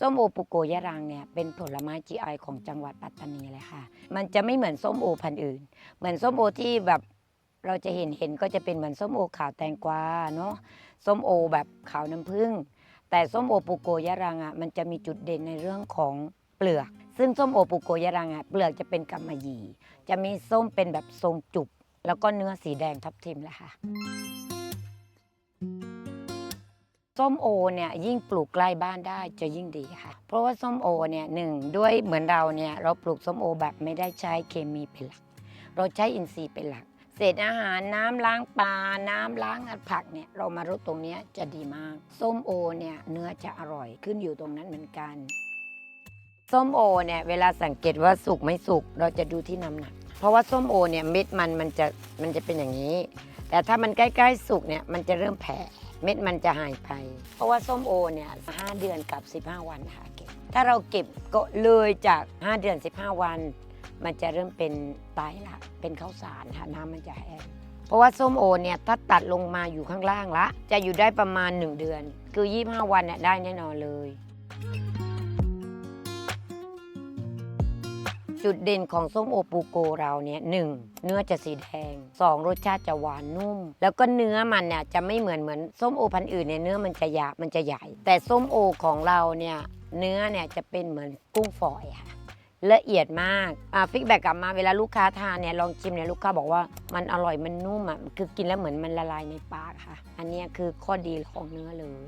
ส้มโอปุโกยะรังเนี่ยเป็นผลไม้ GI ของจังหวัดปัตตานีเลยค่ะ มันจะไม่เหมือนส้มโอพันธุ์อื่น เหมือนส้มโอที่แบบเราจะเห็นเห็นก็จะเป็นเหมือนส้มโอขาวแตงกวาเนาะส้มโอแบบขาวน้ำผึ้งแต่ส้มโอปุโกยะรังอะมันจะมีจุดเด่นในเรื่องของเปลือก ซึ่งส้มโอปุโกยะรังอะเปลือกจะเป็นกำมะหยี่ จะมีส้มเป็นแบบทรงจุกแล้วก็เนื้อสีแดงทับทิมแหละค่ะ ส้มโอเนี่ยยิ่งปลูกใกล้บ้านได้จะยิ่งดีค่ะ เพราะว่าส้มโอเนี่ยหนึ่งด้วยเหมือนเราเนี่ยเราปลูกส้มโอแบบไม่ได้ใช้เคมีเป็นหลัก เราใช้อินทรีย์เป็นหลัก เศษอาหารน้ำล้างปลา น้ำล้างผักเนี่ยเรามารดตรงนี้จะดีมาก ส้มโอเนี่ยเนื้อจะอร่อยขึ้นอยู่ตรงนั้นเหมือนกัน ส้มโอเนี่ยเวลาสังเกตว่าสุกไม่สุกเราจะดูที่น้ำหนัก เพราะว่าส้มโอเนี่ยเม็ดมันมันจะมันจะเป็นอย่างนี้ แต่ถ้ามันใกล้ๆสุกเนี่ยมันจะเริ่มแผ่เม็ดมันจะหายไป เพราะว่าส้มโอเนี่ยห้าเดือนกับ 15 วันค่ะเก็บ ถ้าเราเก็บก็เลยจาก 5 เดือน 15 วัน มันจะเริ่มเป็นตายละ เป็นข้าวสารค่ะน้ำมันจะแห้งเพราะว่าส้มโอเนี่ยถ้าตัดลงมาอยู่ข้างล่างละ จะอยู่ได้ประมาณ 1 เดือน คือ 25 วันเนี่ยได้แน่นอนเลย จุดเด่นของส้มโอปูโกเราเนี่ยหนึ่งเนื้อจะสีแดงสองรสชาติจะหวานนุ่ม แล้วก็เนื้อมันเนี่ยจะไม่เหมือนเหมือนส้มโอพันธุ์อื่นเนี่ยเนื้อมันจะหยาบมันจะใหญ่ แต่ส้มโอของเราเนี่ยเนื้อเนี่ยจะเป็นเหมือนกุ้งฝอยค่ะละเอียดมากอ่าฟิกแบกกลับมาเวลาลูกค้าทานเนี่ยลองชิมเนี่ยลูกค้าบอกว่ามันอร่อยมันนุ่มอะคือกินแล้วเหมือนมันละลายในปากค่ะ อันนี้คือข้อดีของเนื้อเลย